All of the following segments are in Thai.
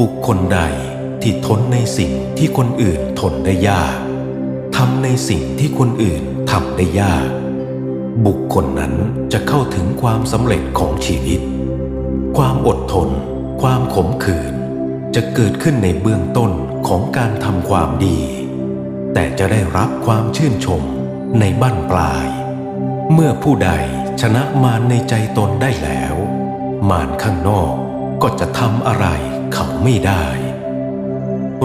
บุคคลใดที่ทนในสิ่งที่คนอื่นทนได้ยากทำในสิ่งที่คนอื่นทำได้ยาก บุคคลนั้นจะเข้าถึงความสำเร็จของชีวิต ความอดทน ความขมขื่นจะเกิดขึ้นในเบื้องต้นของการทำความดี แต่จะได้รับความชื่นชมในบั้นปลาย เมื่อผู้ใดชนะมารในใจตนได้แล้ว มารข้างนอกก็จะทำอะไร เขาไม่ได้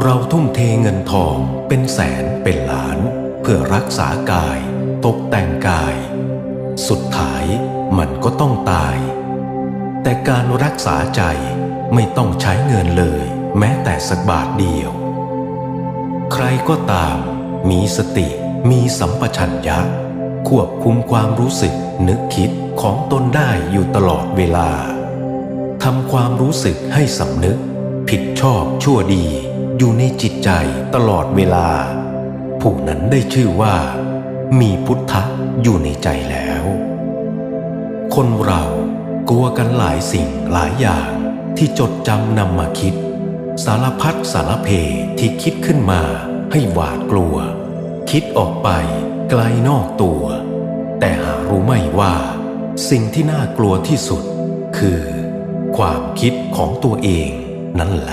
เราทุ่มเทเงินทองเป็นแสนเป็นล้าน เพื่อรักษากาย ตกแต่งกาย สุดท้ายมันก็ต้องตาย แต่การรักษาใจไม่ต้องใช้เงินเลย แม้แต่สักบาทเดียว ใครก็ตาม มีสติมีสัมปชัญญะ ควบคุมความรู้สึกนึกคิดของตนได้อยู่ตลอดเวลาทำความรู้สึกให้สำนึก ผิดชอบชั่วดีอยู่ในจิตใจตลอดเวลา ผู้นั้นได้ชื่อว่า มีพุทธะอยู่ในใจแล้ว คนเรากลัวกันหลายสิ่งหลายอย่างที่จดจำนำมาคิด สารพัดสารเพที่คิดขึ้นมาให้หวาดกลัว คิดออกไปไกลนอกตัว แต่หารู้ไม่ว่า สิ่งที่น่ากลัวที่สุด คือ ความคิดของตัวเอง நல்ல